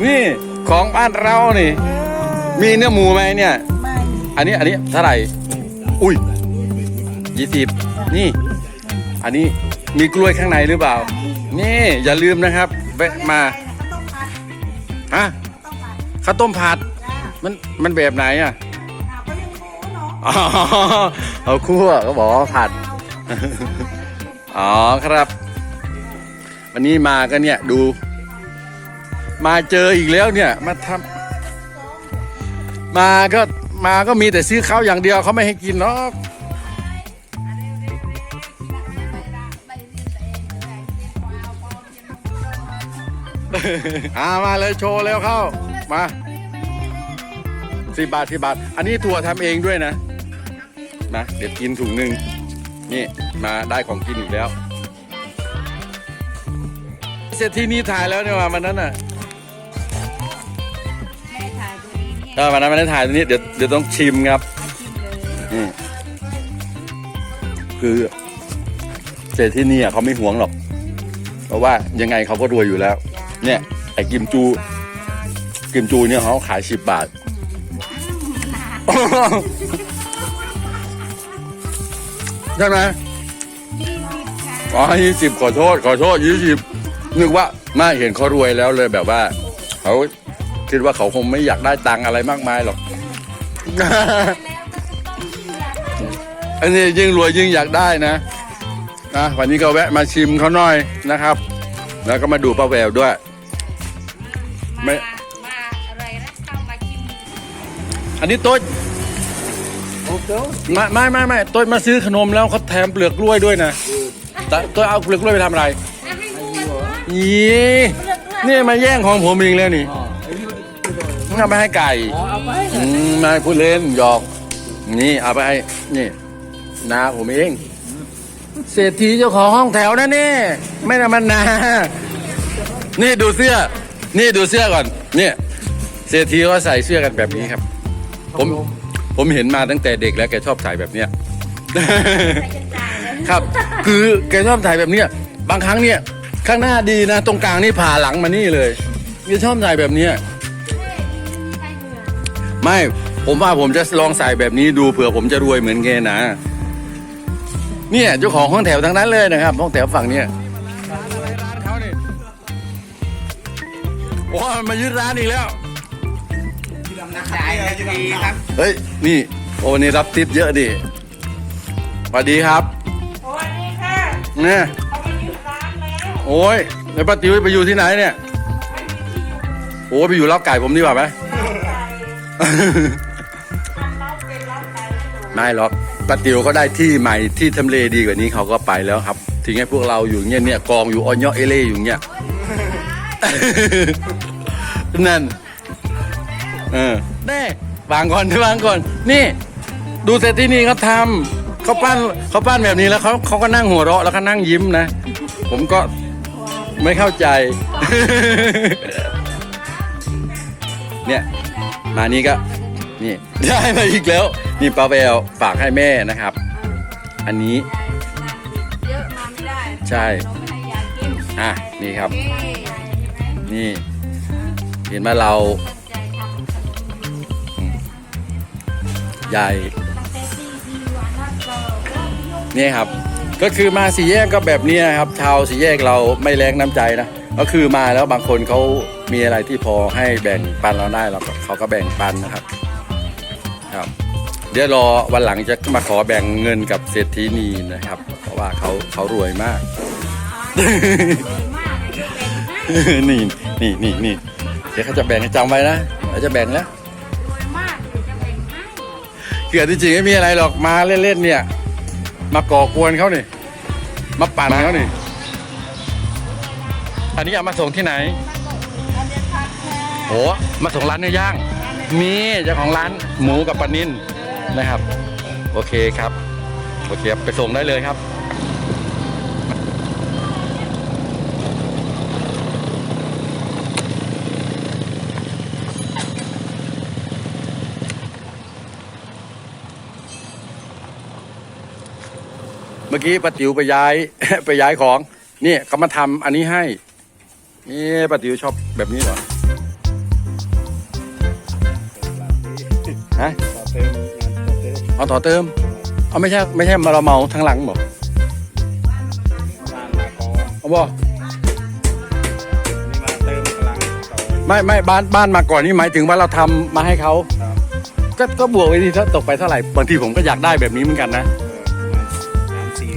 ฮัลโหลนี่ของบ้านเรานี่ มีเนื้อหมูไหมเนี่ย ไม่อันนี้อันนี้เท่าไหร่ อุ้ยยี่สิบนี่ อันนี้มีกล้วยข้างในหรือเปล่า นี่ อย่าลืมนะครับแวะมาต้องผัดฮะต้องผัดข้าวต้มผัด จ้ามันมันแบบไหนอะอ่าก็ยังโค้เนาะอ๋อเอาคั่วก็บอกว่าผัดอ๋อครับ วันนี้มากันเนี่ยดู มาเจออีกแล้วเนี่ย มาทำมาก็มาก็มีแต่ซื้อข้าวอย่างเดียวเขาไม่ให้กินหรอกอามาเลยโชว์แล้วเข้า มาสิบบาทสิบบาท อันนี้ถั่วทำเองด้วยนะนะเดี๋ยวกินถุงหนึ่งนี่มาได้ของกินอีกแล้ว เสร็จที่นี่ถ่ายแล้วเนี่ยวันนั้นน่ะ ตัวนี้เนี่ยเออวันนั้นไม่ได้ถ่ายตรงนี้เดี๋ยวเดี๋ยวต้องชิมครับชิมเลยนี่คือเศรษฐที่นี่อะเขาไม่หวงหรอก เพราะว่ายังไงเขาก็รวยอยู่แล้ว เนี่ยไอ้กิมจู กิมจูเนี่ยเขาขายสิบบาท ใช่ไหมยี่สิบค่ะอ๋อยี่สิบขอโทษ ขอโทษยี่สิบนึกว่ามาเห็นเขารวยแล้วเลยแบบว่าเขา คิดว่าเขาคงไม่อยากได้ตังค์อะไรมากมายหรอก อันนี้ยิ่งรวยยิ่งอยากได้นะนะวันนี้ก็แวะมาชิมเขาหน่อยนะครับ แล้วก็มาดูป้าแววด้วย ไม่ มามาอะไรนะเข้ามาชิมอันนี้โต๊ดไม่ไม่ไม่ไม่โต๊ดมาซื้อขนมแล้วเขาแถมเปลือกกล้วยด้วยนะแต่โต๊ดเอาเปลือกกล้วยไปทำอะไรยี่นี่มาแย่งของผมเองแล้วนี่ ทำไปให้ไก่อืมไม่พูดเล่นหยอก นี่เอาไปให้นี่นาผมเอง เศรษฐีเจ้าของห้องแถวนะนี่ ไม่ธรรมดานี่ดูเสื้อ นี่ดูเสื้อก่อน เนี่ยเศรษฐีเขาใส่เสื้อกันแบบนี้ครับ ผมผมเห็นมาตั้งแต่เด็กแล้วแกชอบใส่แบบเนี้ย ครับ คือแกชอบถ่ายแบบเนี้ยบางครั้งเนี่ย ข้างหน้าดีนะ ตรงกลางนี่ผ่าหลังมานี่เลยแกชอบถ่ายแบบเนี้ย ไม่ผมว่าผมจะลองใส่แบบนี้ดูเผื่อผมจะรวยเหมือนแกนะ เนี่ยเจ้าของห้องแถวทั้งนั้นเลยนะครับ ห้องแถวฝั่งเนี้ยร้านอะไรร้านเขานี่โอ้ยมายึดร้านอีกแล้วจ่ายทันทีครับเฮ้ยนี่โอ้นี่รับติปเยอะดิสวัสดีครับสวัสดีค่ะเนี่ยเขามาอยู่ร้านแล้วโอ้ยแล้วป้าติ๋วไปอยู่ที่ไหนเนี่ยไม่มีที่อยู่โอ้ยไปอยู่เล้าไก่ผมดีกว่าไหม ไก่ให้หนูไม่หรอกป้าติ๋วเขาได้ที่ใหม่ที่ทำเลดีกว่านี้เขาก็ไปแล้วครับทิ้งให้พวกเราอยู่เงี้ยเนี่ยกองอยู่ออนเยอเอเล่อยู่เงี้ยนั่น เออแน่วางก่อนวางก่อน นี่ ดูเสร็จที่นี่เขาทำเขาปั้นเขาปั้นแบบนี้แล้วเขาเขาก็นั่งหัวเราะแล้วก็นั่งยิ้มนะ ผมก็ไม่เข้าใจ เนี่ย มานี่ก็นี่ได้มาอีกแล้ว นี่ป้าแววฝากให้แม่นะครับ อันนี้เยอะมาไม่ได้ใช่เราไม่ให้ยายกินอะนี่ครับ นี่เห็นไหมเราใหญ่ตั้งแต่สี่ปีวันนั้นก็นี่ครับ ก็คือมาสี่แยกก็แบบนี้ยครับ ชาวสี่แยกเราไม่แรงน้ำใจนะ ก็คือมาแล้วบางคนเขา มีอะไรที่พอให้แบ่งปันเราได้เราก็เขาก็แบ่งปันนะครับ ครับ เดี๋ยวรอวันหลังจะมาขอแบ่งเงินกับเศรษฐีนีนะครับ เพราะว่าเขาเขารวยมาก นี่นี่นี่นี่เดี๋ยวเขาจะแบ่งให้จำไว้นะเขาจะแบ่งแล้วรวยมากเลยจะเป็นให้เกิดที่จริงไม่มีอะไรหรอกมาเล่นๆเนี่ย มาก่อกวนเขานี่มาปั่นเขานี่อันนี้เอามาส่งที่ไหน โอ้มาส่งร้านเนื้อย่าง มีเจ้าของร้านหมูกับปลานิ่นนะครับ โอเคครับโอเคครับไปส่งได้เลยครับเมื่อกี้ป้าติ๋วไปย้ายไปย้ายของ นี่เขามาทำอันนี้ให้ นี่ป้าติ๋วชอบแบบนี้เหรอ ฮะต่อเติมงานต่อเติมเอาต่อเติม เอาไม่ใช่ไม่ใช่มาเราเมาทั้งหลังบอกร้านมากองเอาบอกนี่มาเติมพลังต่อไม่ไม่บ้านบ้านมาก่อนนี่หมายถึงว่าเราทำมาให้เขาครับก็ก็บวกไปที่ถ้าตกไปเท่าไหร่บางทีผมก็อยากได้แบบนี้เหมือนกันนะเออประมาณสามสี่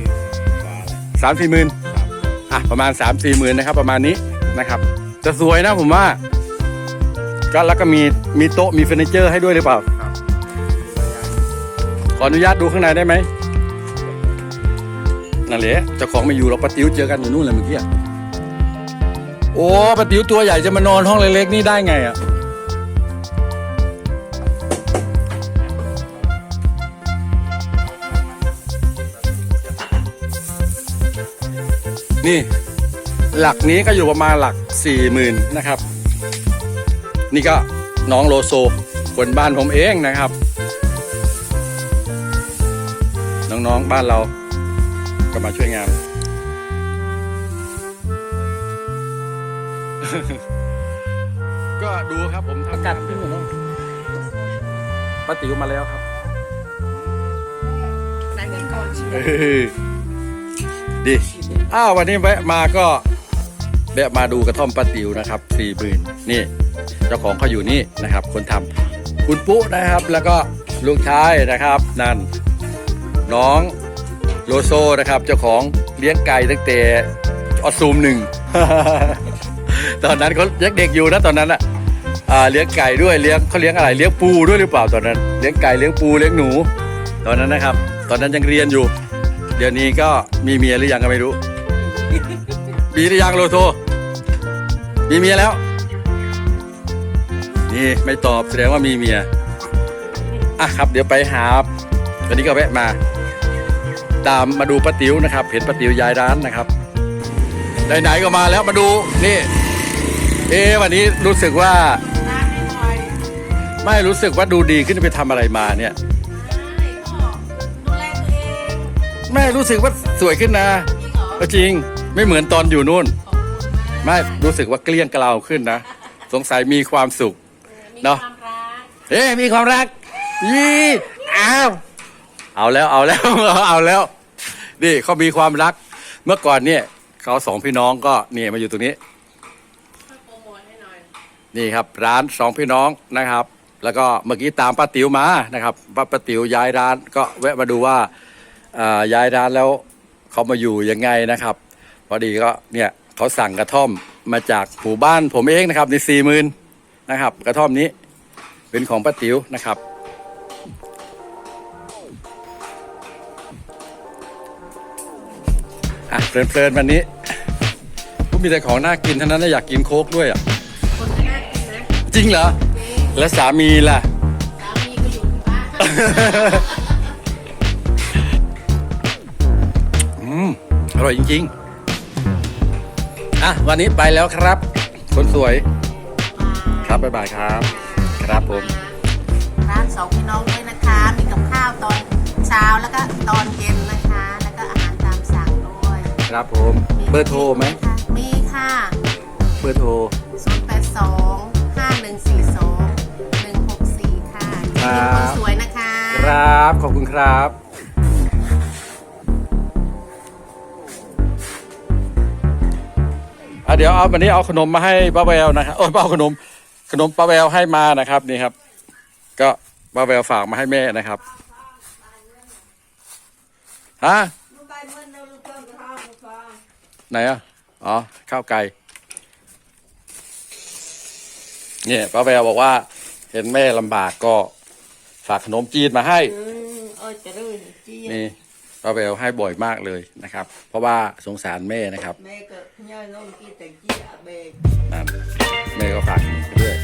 กว่าแล้วสามสี่หมื่นครับอะประมาณสามสี่หมื่นนะครับ ประมาณนี้นะครับ จะสวยนะผมว่า ก็แล้วก็มีมีโต๊ะมีเฟอร์นิเจอร์ให้ด้วยหรือเปล่าครับข ออนุญาตดูข้างในได้ไหมนั่นแหละเจ้าของไม่อยู่หรอกป้าติ๋วเจอกันอยู่นู่นเลยเมื่อกี้โอ้ป้าติ๋วตัวใหญ่จะมานอนห้องเล็กๆนี่ได้ไงอะนี่หลักนี้ก็อยู่ประมาณหลักสี่หมื่นนะครับ นี่ก็น้องโลโซคนบ้านผมเองนะครับ น้องบ้านเราก็มาช่วยงาน ก็ดูครับผมทำกัดขึ้นหมดแล้วป้าติ๋วมาแล้วครับไหนกินก่อนชิมเออดีอ้าววันนี้แวะมาก็แวะมาดูกระท่อมป้าติ๋วนะครับสี่หมื่นนี่ เจ้าของเขาอยู่นี่นะครับ คนทำคุณปุ๊นะครับ แล้วก็ลูกชายนะครับ นั่น น้องโลโซนะครับ เจ้าของเลี้ยงไก่ตั้งแต่ออซูมหนึ่ง ตอนนั้นเขายังเด็กอยู่นะตอนนั้นอะเลี้ยงไก่ด้วยเลี้ยงเขาเลี้ยงอะไรเลี้ยงปูด้วยหรือเปล่าตอนนั้น เลี้ยงไก่เลี้ยงปูเลี้ยงหนู ตอนนั้นนะครับ ตอนนั้นยังเรียนอยู่ เดี๋ยวนี้ก็มีเมียหรือยังก็ไม่รู้มีหรือยังโลโซมีเมียแล้ว นี่ไม่ตอบแสดงว่ามีเมียอะครับ เดี๋ยวไปหาวันนี้ก็แวะมา ตามมาดูป้าติ๋วนะครับ เห็นป้าติ๋วย้ายร้านนะครับไหนๆก็มาแล้วมาดูนี่ เอ๊ะวันนี้รู้สึกว่าน้ำไม่หน่อยไม่รู้สึกว่าดูดีขึ้นไปทำอะไรมาเนี่ยได้ก็ดูแลตัวเองแม่รู้สึกว่าสวยขึ้นนะจริงเหรอเออจริงไม่เหมือนตอนอยู่นู่นขอบคุณมากไม่รู้สึกว่าเกลี้ยงเกลาวขึ้นนะ สงสัยมีความสุขมีเนอะความรักเอ๊ะมีความรักยี่อ้าว เอาแล้วเอาแล้วเอาแล้ว นี่เขามีความรัก เมื่อก่อนเนี่ยเขาสองพี่น้องก็เนี่ยมาอยู่ตรงนี้ นี่ครับร้านสองพี่น้องนะครับ แล้วก็เมื่อกี้ตามป้าติ๋วมานะครับป้าป้าติ๋วย้ายร้านก็แวะมาดูว่าอ่าย้ายร้านแล้วเขามาอยู่ยังไงนะครับพอดีก็เนี่ยเขาสั่งกระท่อมมาจากหมู่บ้านผมเองนะครับในสี่หมื่นนะครับ กระท่อมนี้เป็นของป้าติ๋วนะครับ อะเพลินๆวันนี้ก็มีแต่ของน่ากินเท่านั้นนะอยากกินโค้กด้วยอะคนไม่น่ากินนะจริงเหรอ แล้วสามีล่ะ สามีก็อยู่ที่บ้านอืมอร่อยจริงๆ อะ วันนี้ไปแล้วครับ คนสวย ครับบ๊ายบายครับ ครับผม ร้านสองพี่น้องด้วยนะคะ มีกับข้าวตอนเช้าแล้วก็ตอนเย็นนะคะ ครับผม เบอร์โทรไหม มีค่ะ เบอร์โทร 082 5142 164 ค่ะครัเป็นบคนสวยนะคะ ครับ ขอบคุณครับ อะเดี๋ยวเอาวันนี้เอาขนมมาให้ป้าแววนะครับโอ้ยป้าเอาขนม ขนมป้าแววให้มานะครับนี่ครับ ก็ป้าแววฝากมาให้แม่นะครับฮะ ไหนอะ อ๋อ ข้าวไก่ เนี่ยป้าแววบอกว่า เห็นแม่ลำบากก็ฝากขนมจีนมาให้ อืมเออจะรู้จีนี่ป้าแววให้บ่อยมากเลยนะครับ เพราะว่าสงสารแม่นะครับแม่ก็ย่อยลงกินแต่จีอะเบกนั่นแม่ก็ฝากด้วย